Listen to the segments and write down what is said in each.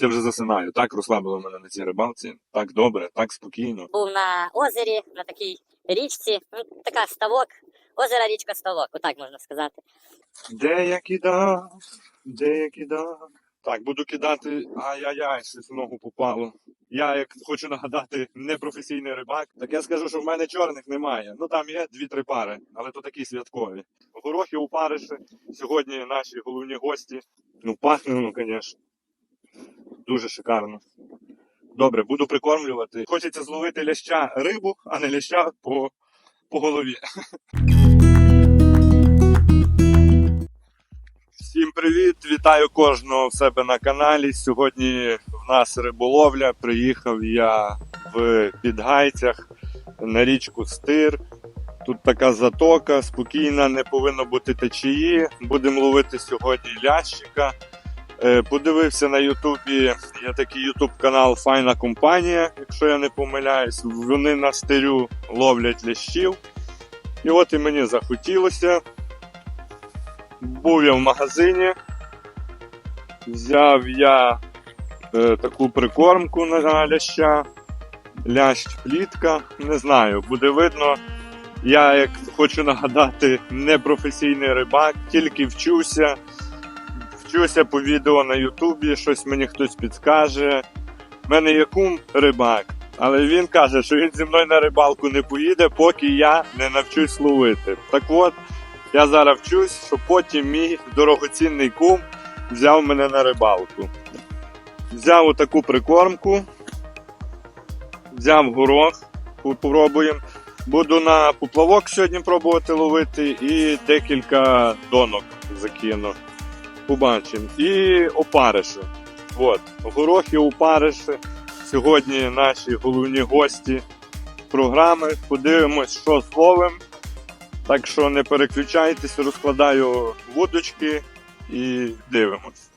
я вже засинаю. Так розслабило мене на цій рибалці. Так добре, так спокійно. був на озері, на такій річці, ну, така ставок, озеро, річка, ставок, отак можна сказати. Де я кидав, де я кидав. Так, буду кидати. Ай-яй-яй, щось в ногу попало. Я, як хочу нагадати, не професійний рибак, так я скажу, що в мене чорних немає. Ну там є дві-три пари, але то такі святкові. Горохи у париші. Сьогодні наші головні гості. Ну, пахне воно, звісно. Дуже шикарно. Добре, буду прикормлювати. Хочеться зловити ляща рибу, а не ляща по, по голові. Всім привіт! Вітаю кожного в себе на каналі. Сьогодні в нас риболовля. Приїхав я в Підгайцях на річку Стир. Тут така затока, спокійна, не повинно бути течії. Будемо ловити сьогодні лящика. Е, Подивився на Ютубі, є такий Ютуб канал Файна компанія, якщо я не помиляюсь. Вони на стирю ловлять лящів. І от і мені захотілося. Був я в магазині, взяв я е, таку прикормку на ляща, лящ плітка, не знаю, буде видно. Я, як хочу нагадати, не професійний рибак, тільки вчуся. Вчуся по відео на Ютубі, щось мені хтось підскаже. У мене є кум рибак, але він каже, що він зі мною на рибалку не поїде, поки я не навчусь ловити. Так от, я зараз вчусь, щоб потім мій дорогоцінний кум взяв мене на рибалку. Взяв отаку прикормку, взяв горох, попробуємо. Буду на поплавок сьогодні пробувати ловити і декілька донок закину. Побачимо. І опариші. От, горохи опариші. Сьогодні наші головні гості програми. Подивимось, що зловимо. Так що не переключайтесь, розкладаю вудочки і дивимось.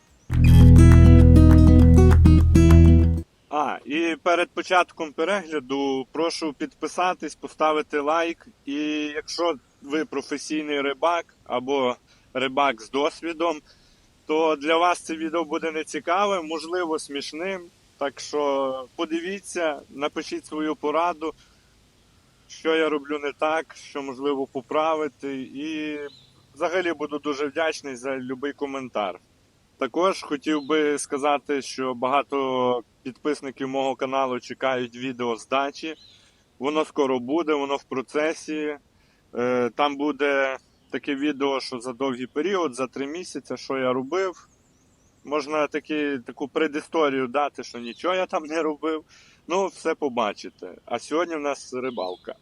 А, і перед початком перегляду прошу підписатись, поставити лайк. І якщо ви професійний рибак або рибак з досвідом, то для вас це відео буде нецікавим, можливо, смішним. Так що подивіться, напишіть свою пораду, що я роблю не так, що можливо поправити. І взагалі буду дуже вдячний за будь-який коментар. Також хотів би сказати, що багато підписників мого каналу чекають відео з дачі. Воно скоро буде, воно в процесі. Е, Там буде таке відео, що за довгий період, за три місяці, що я робив. Можна такі, таку предісторію дати, що нічого я там не робив. Ну, все побачите. А сьогодні в нас рибалка.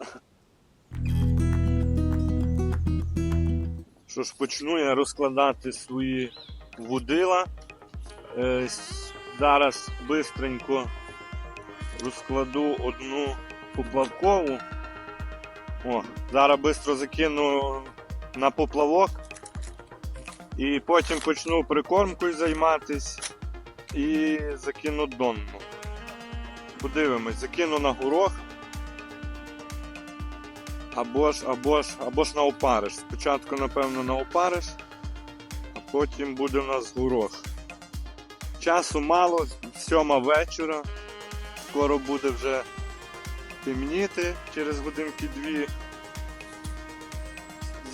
Що ж, почну я розкладати свої вудила. Е, зараз бистренько розкладу одну поплавкову. О, зараз швидко закину на поплавок. І потім почну прикормкою займатись і закину донну. Подивимось, закину на горох. Або ж, або ж, або ж на опариш. Спочатку, напевно, на опариш, а потім буде у нас горох. Часу мало, сьома вечора. Скоро буде вже темніти через годинки дві.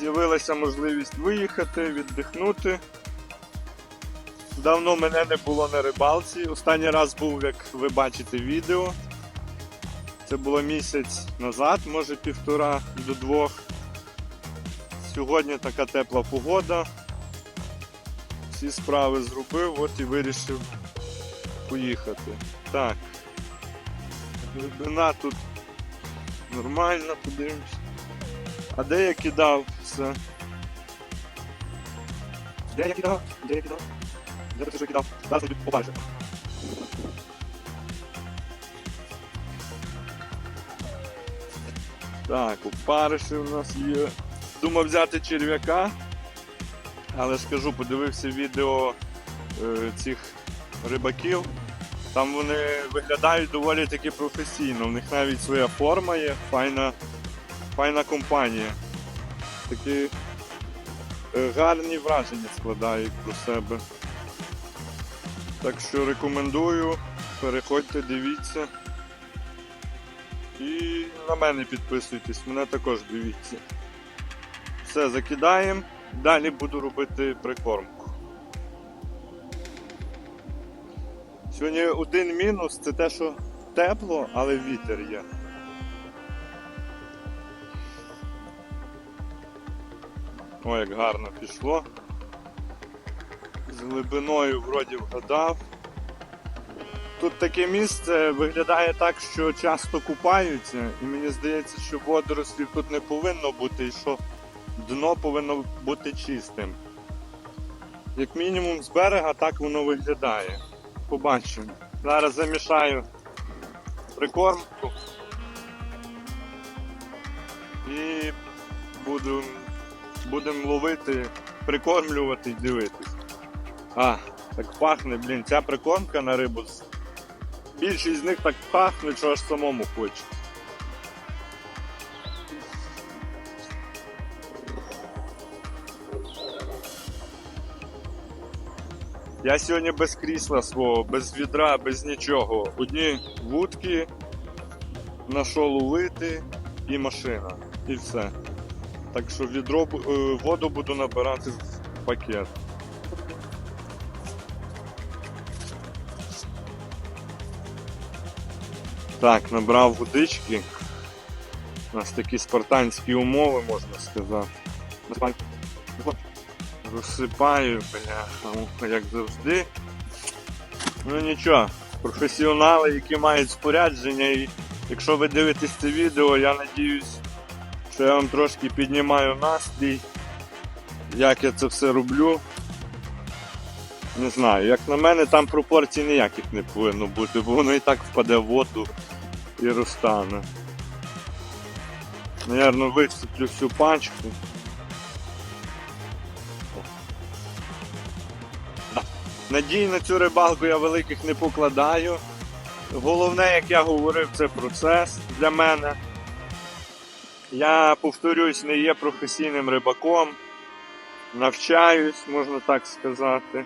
З'явилася можливість виїхати, віддихнути. Давно мене не було на рибалці. Останній раз був, як ви бачите, відео. Це було місяць назад, може півтора до двох. Сьогодні така тепла погода. Всі справи зробив, от і вирішив поїхати. Так. Глибина тут нормальна, подивимось. А де я кидав все? Де я кидав? Де я кидав? Де ти що кидав? Зараз тобі побачу. Так, опариші у нас є. Думав взяти черв'яка, але скажу, подивився відео е, цих рибаків. Там вони виглядають доволі таки професійно. У них навіть своя форма є, файна, файна компанія. Такі е, гарні враження складають про себе. Так що рекомендую, переходьте, дивіться. І на мене підписуйтесь, мене також дивіться. Все, закидаємо. Далі буду робити прикормку. Сьогодні один мінус це те, що тепло, але вітер є. Ой, як гарно пішло. З глибиною вроді вгадав. Тут таке місце виглядає так, що часто купаються, і мені здається, що водорослів тут не повинно бути, і що дно повинно бути чистим. Як мінімум з берега так воно виглядає. Побачимо. Зараз замішаю прикормку і буду, будемо ловити, прикормлювати і дивитись. А, так пахне, блін, ця прикормка на рибу. Більшість з них так пахне, що аж самому хоче. Я сьогодні без крісла свого, без відра, без нічого. Одні вудки, на що ловити і машина. І все. Так що відро, е, воду буду набирати в пакет. Так, набрав водички. У нас такі спартанські умови, можна сказати. Розсипаю, бляха, муха, як завжди. Ну нічого, професіонали, які мають спорядження, і якщо ви дивитесь це відео, я надіюсь, що я вам трошки піднімаю настрій, як я це все роблю. Не знаю, як на мене, там пропорцій ніяких не повинно бути, бо воно і так впаде в воду і розтане. Наверно, висиплю всю пачку. Надій на цю рибалку я великих не покладаю. Головне, як я говорив, це процес для мене. Я повторюсь, не є професійним рибаком. Навчаюсь, можна так сказати.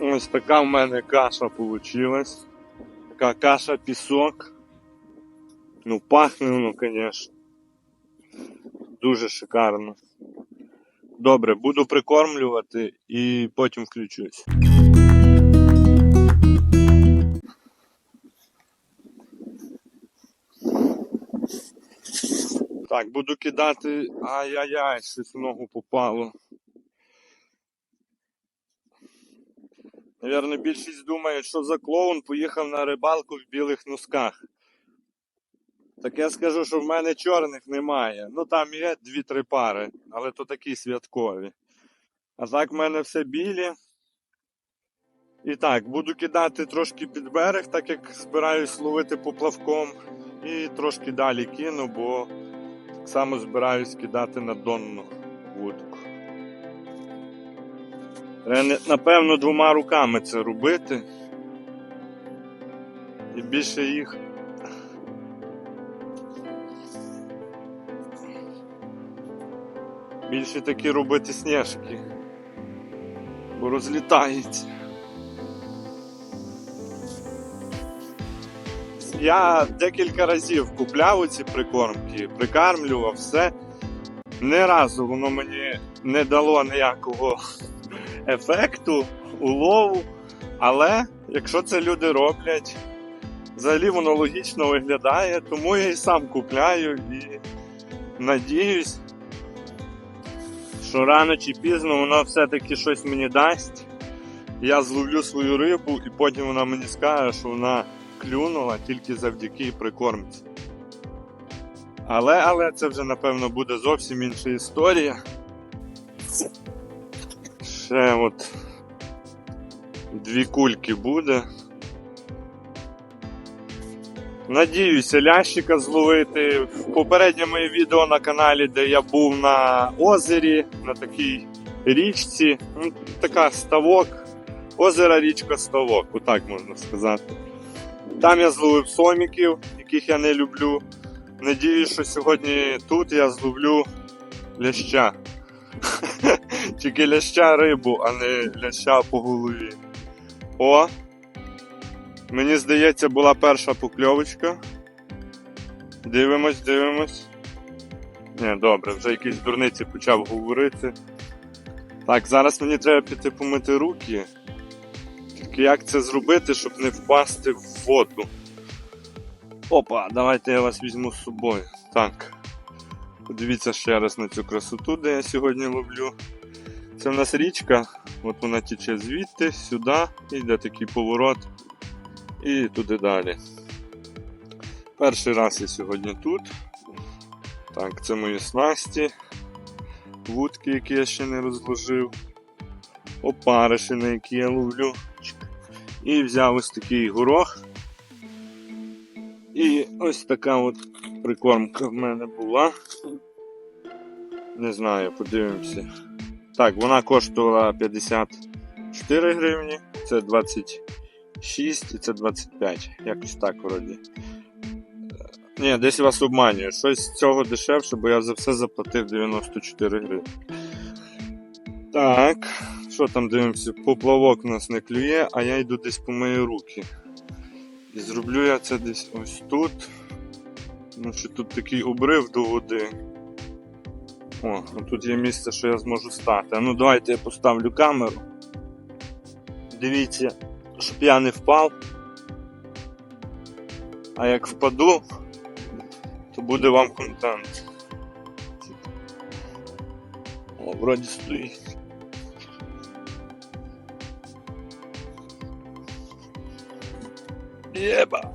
Ось така в мене каша вийшла. Така каша пісок. Ну, пахне воно, звісно. Дуже шикарно. Добре, буду прикормлювати і потім включусь. Так, буду кидати. Ай-яй-яй, щось в ногу попало. Навірно, більшість думає, що за клоун поїхав на рибалку в білих носках. Так я скажу, що в мене чорних немає. Ну там є дві-три пари, але то такі святкові. А так в мене все білі. І так, буду кидати трошки під берег, так як збираюсь ловити поплавком. І трошки далі кину, бо само збираюсь кидати на донну вудку. Треба, напевно, двома руками це робити. І більше їх. Більше такі робити сніжки. Бо розлітається. Я декілька разів купляв ці прикормки, прикармлював все. Ні разу воно мені не дало ніякого ефекту, улову. Але якщо це люди роблять, взагалі воно логічно виглядає, тому я і сам купляю і надіюсь, що рано чи пізно воно все-таки щось мені дасть. Я зловлю свою рибу і потім вона мені скаже, що вона клюнула тільки завдяки прикормці. Але, але це вже напевно буде зовсім інша історія. Ще от дві кульки буде. Надіюся, лящика зловити. В попереднє моє відео на каналі, де я був на озері, на такій річці. Ну, така ставок. Озеро, річка ставок, отак можна сказати. Там я зловив соміків, яких я не люблю. Надіюсь, що сьогодні тут я зловлю ляща. Тільки ляща рибу, а не ляща по голові. О! Мені здається, була перша покльовочка. Дивимось, дивимось. Ні, добре, вже якісь дурниці почав говорити. Так, зараз мені треба піти помити руки. Як це зробити, щоб не впасти в воду? Опа, давайте я вас візьму з собою. Так. Подивіться ще раз на цю красоту, де я сьогодні ловлю. Це в нас річка, от вона тече звідти, сюди, йде такий поворот, і туди далі. Перший раз я сьогодні тут. Так, це мої снасті, вудки, які я ще не розложив, опариші, на які я ловлю. І взяв ось такий горох. І ось така от прикормка в мене була. Не знаю, подивимося. Так, вона коштувала 54 гривні, це 26 і це 25. Якось так вроді. Ні, десь вас обманюю. Щось з цього дешевше, бо я за все заплатив 94 гривні. Так, що там дивимося? Поплавок нас не клює, а я йду десь по мої руки. І зроблю я це десь ось тут. Ну, що тут такий обрив до води. О, ну тут є місце, що я зможу стати. Ну давайте я поставлю камеру. Дивіться, щоб я не впав. А як впаду, то буде вам контент. О, вроді стоїть. Єба.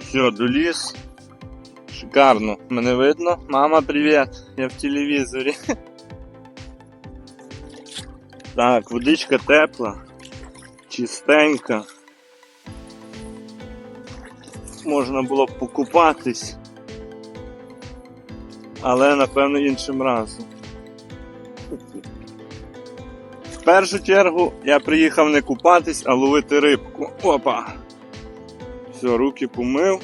Все, доліз. Шикарно. Мене видно? Мама, привіт. Я в телевізорі. Так, водичка тепла, чистенька. Можна було б покупатись. Але напевно іншим разом. В першу чергу я приїхав не купатись, а ловити рибку. Опа! Все, руки помив.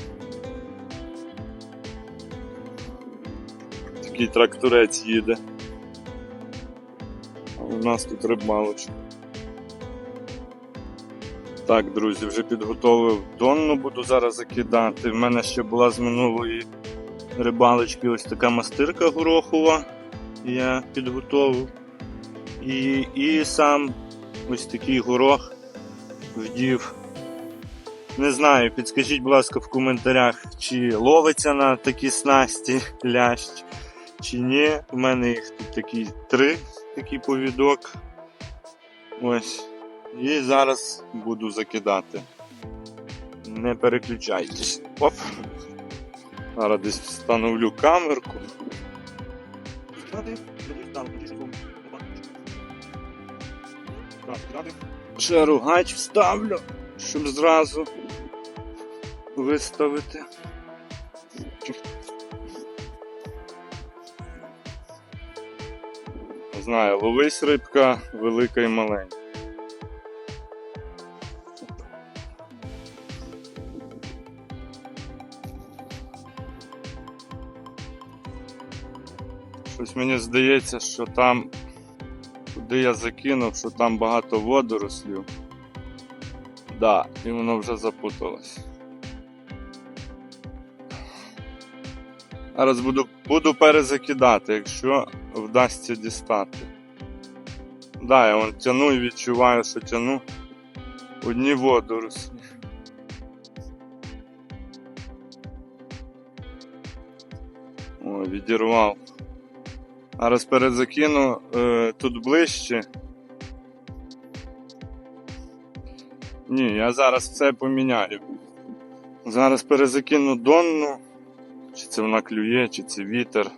Такий тракторець їде. А у нас тут рибалочка. Так, друзі, вже підготовив донну, буду зараз закидати. В мене ще була з минулої рибалочки ось така мастирка горохова. Я підготовив. І, і сам ось такий горох вдів. Не знаю, підскажіть, будь ласка, в коментарях, чи ловиться на такі снасті лящ, чи ні. У мене їх тут такі три, такий повідок. Ось. І зараз буду закидати. Не переключайтесь. Оп. Зараз десь встановлю камерку. Ще ругач вставлю, щоб зразу виставити. Знаю, ловись рибка велика і маленька. Щось мені здається, що там, куди я закинув, що там багато водорослів. Да, і воно вже запуталось. Зараз буду, буду перезакидати, якщо вдасться дістати. Да, я вон тяну і відчуваю, що тяну одні водорослі. О, відірвав. Зараз перезакину е, тут ближче. Ні, я зараз все поміняю. Зараз перезакину донну. Чи це вона клює, чи це вітер.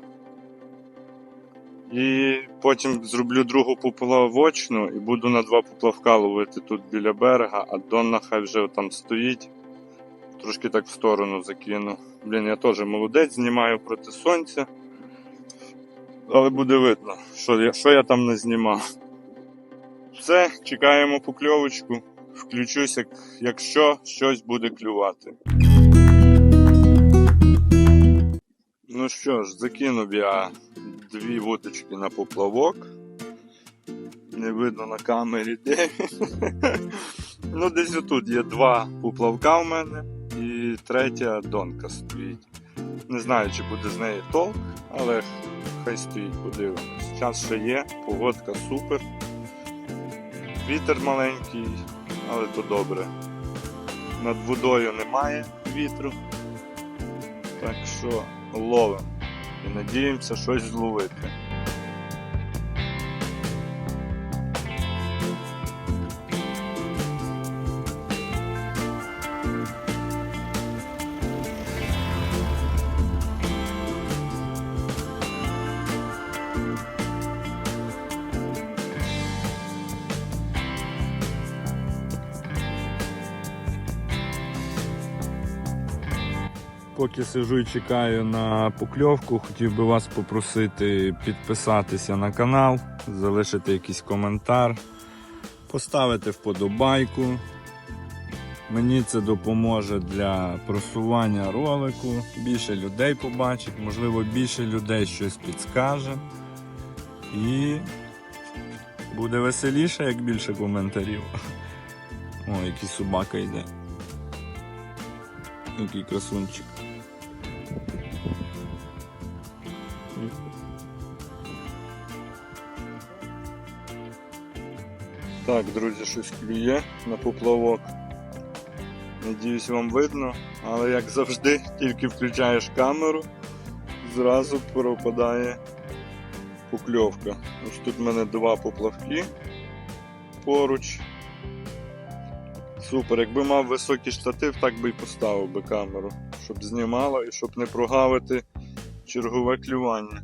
І потім зроблю другу поплавочну і буду на два поплавка ловити тут біля берега, а донна хай вже там стоїть. Трошки так в сторону закину. Блін, я теж молодець, знімаю проти сонця. Але буде видно, що я, що я там не знімав. Все, чекаємо покльовочку. Включусь, як, якщо щось буде клювати. Ну що ж, закинув я дві вудочки на поплавок. Не видно на камері де. ну, десь отут є два поплавка в мене і третя донка стоїть. Не знаю, чи буде з неї толк, але хай стоїть, подивимось. Час ще є, погодка супер. Вітер маленький, але то добре. Над водою немає вітру. Так що ловимо і надіємося щось зловити. Поки сижу і чекаю на покльовку, хотів би вас попросити підписатися на канал, залишити якийсь коментар, поставити вподобайку. Мені це допоможе для просування ролику. Більше людей побачить, можливо, більше людей щось підскаже. І буде веселіше, як більше коментарів. О, який собака йде. Який красунчик. Так, друзі, щось клює на поплавок. Надіюсь, вам видно, але як завжди, тільки включаєш камеру, зразу пропадає покльовка. Ось тут в мене два поплавки поруч. Супер, якби мав високий штатив, так би і поставив би камеру, щоб знімала і щоб не прогавити чергове клювання.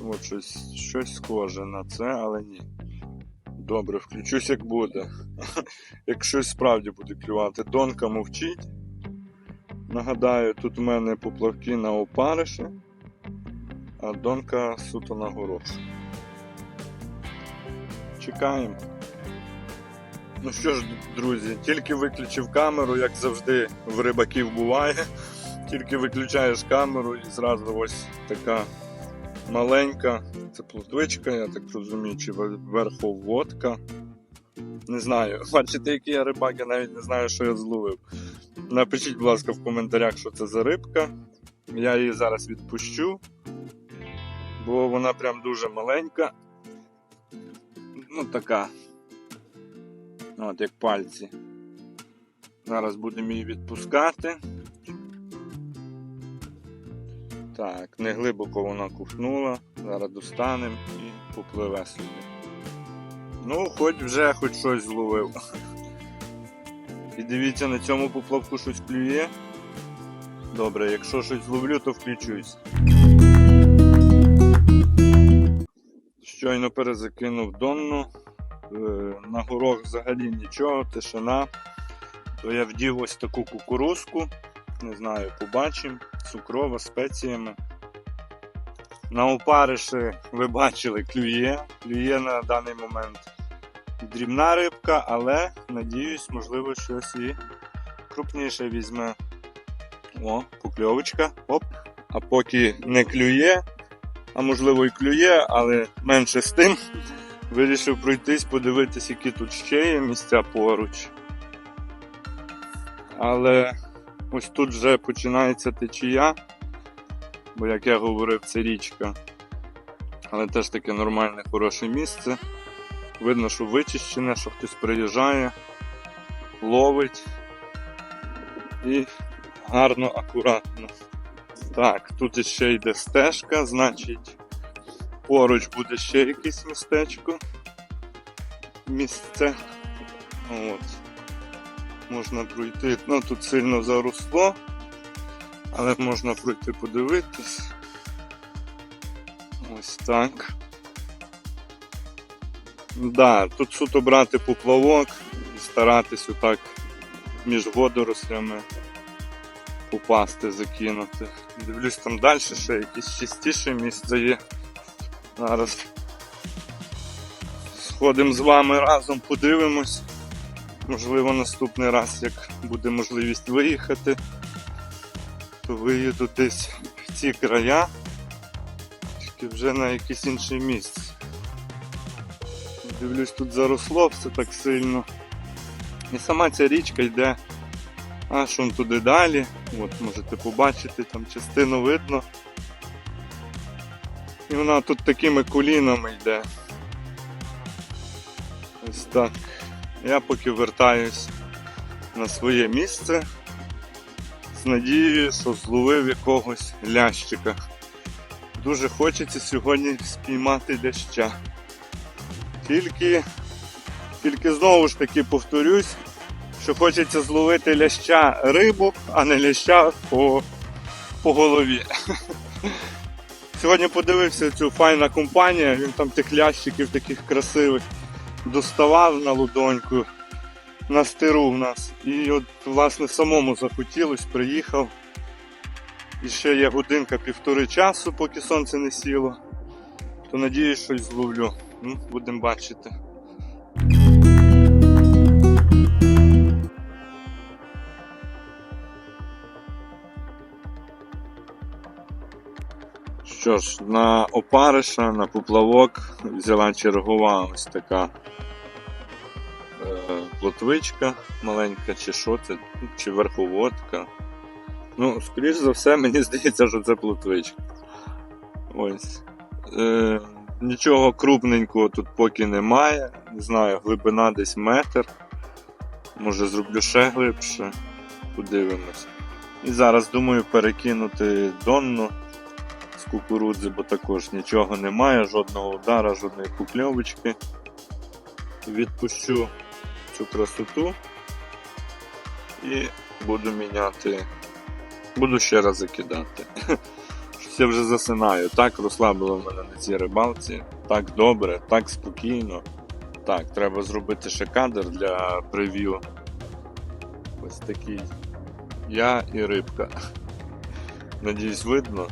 От щось, щось схоже на це, але ні. Добре, включусь як буде. Як щось справді буде клювати. Донка мовчить. Нагадаю, тут в мене поплавки на опариші, а донка суто на горош. Чекаємо. Ну що ж, друзі, тільки виключив камеру, як завжди в рибаків буває. Тільки виключаєш камеру і зразу ось така маленька. Це плотвичка, я так розумію, чи верховодка. Не знаю. Бачите, який я рибак, я навіть не знаю, що я зловив. Напишіть, будь ласка, в коментарях, що це за рибка. Я її зараз відпущу, бо вона прям дуже маленька. Ну, така. От як пальці. Зараз будемо її відпускати. Так, не глибоко вона кухнула. Зараз достанемо і попливе собі. Ну, хоч вже хоч щось зловив. І дивіться, на цьому поплавку щось клює. Добре, якщо щось зловлю, то включусь. Щойно перезакинув донну. Е, На горох взагалі нічого, тишина. То я вдів ось таку кукурузку. Не знаю, побачимо. Цукрова спеціями. На опариші ви бачили клює. Клює на даний момент дрібна рибка, але надіюсь, можливо, щось і крупніше візьме. О, покльовочка. Оп. А поки не клює, а можливо і клює, але менше з тим. Вирішив пройтись, подивитись, які тут ще є місця поруч. Але ось тут вже починається течія, бо, як я говорив, це річка. Але теж таке нормальне, хороше місце. Видно, що вичищене, що хтось приїжджає, ловить і гарно, акуратно. Так, тут ще йде стежка, значить поруч буде ще якесь містечко. Місце. От. Можна пройти. Ну тут сильно заросло, але можна пройти подивитись. Ось так. Да, тут суто брати поплавок і старатись отак між водорослями попасти, закинути. Дивлюсь там далі ще якісь чистіше місце є. Зараз сходимо з вами разом, подивимось. Можливо, наступний раз, як буде можливість виїхати, то виїду десь в ці края. і вже на якесь інше місце. Дивлюсь, тут заросло все так сильно. І сама ця річка йде аж он туди далі. От можете побачити, там частину видно. І вона тут такими колінами йде. Ось так. Я поки вертаюсь на своє місце з надією, що зловив якогось лящика. Дуже хочеться сьогодні спіймати ляща. Тільки, тільки знову ж таки повторюсь, що хочеться зловити ляща рибу, а не ляща по, по голові. Сьогодні подивився цю файна компанія, він там тих лящиків таких красивих доставав на лудоньку, на стиру в нас. І от, власне, самому захотілось, приїхав. І ще є годинка півтори часу, поки сонце не сіло. То надіюсь, щось зловлю. Ну, будемо бачити. Що ж, на опариша, на поплавок взяла чергова ось така е, плотвичка маленька, чи що це, чи верховодка. Ну, скоріш за все, мені здається, що це плотвичка. Ось. Е, нічого крупненького тут поки немає. Не знаю, глибина десь метр. Може зроблю ще глибше. Подивимось. І зараз думаю перекинути донну з кукурудзи, бо також нічого немає, жодного удара, жодної покльовочки. Відпущу цю красоту і буду міняти. Буду ще раз закидати. Я вже засинаю. Так розслабило мене на цій рибалці. Так добре, так спокійно. Так, треба зробити ще кадр для прев'ю. Ось такий. Я і рибка. Надіюсь, видно.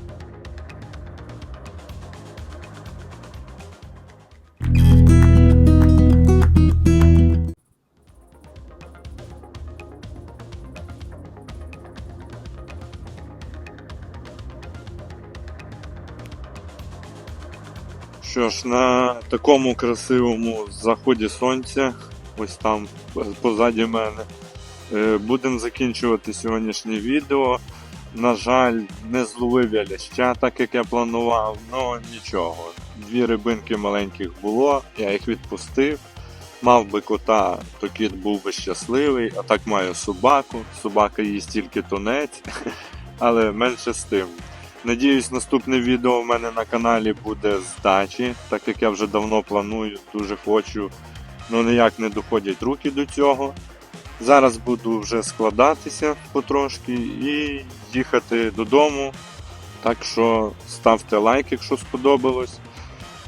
Що ж, на такому красивому заході сонця, ось там позаді мене, е, будемо закінчувати сьогоднішнє відео. На жаль, не зловив я ляща, так як я планував, ну нічого. Дві рибинки маленьких було, я їх відпустив. Мав би кота, то кіт був би щасливий, а так маю собаку. Собака їсть тільки тунець, але менше з тим. Надіюсь, наступне відео в мене на каналі буде з дачі, так як я вже давно планую, дуже хочу, ну ніяк не доходять руки до цього. Зараз буду вже складатися потрошки і їхати додому. Так що ставте лайк, якщо сподобалось.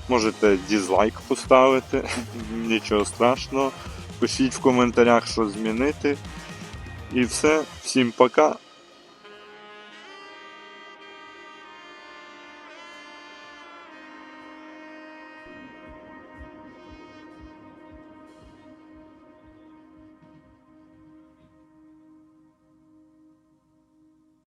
Можете дізлайк поставити, нічого страшного. Пишіть в коментарях, що змінити. І все, всім пока.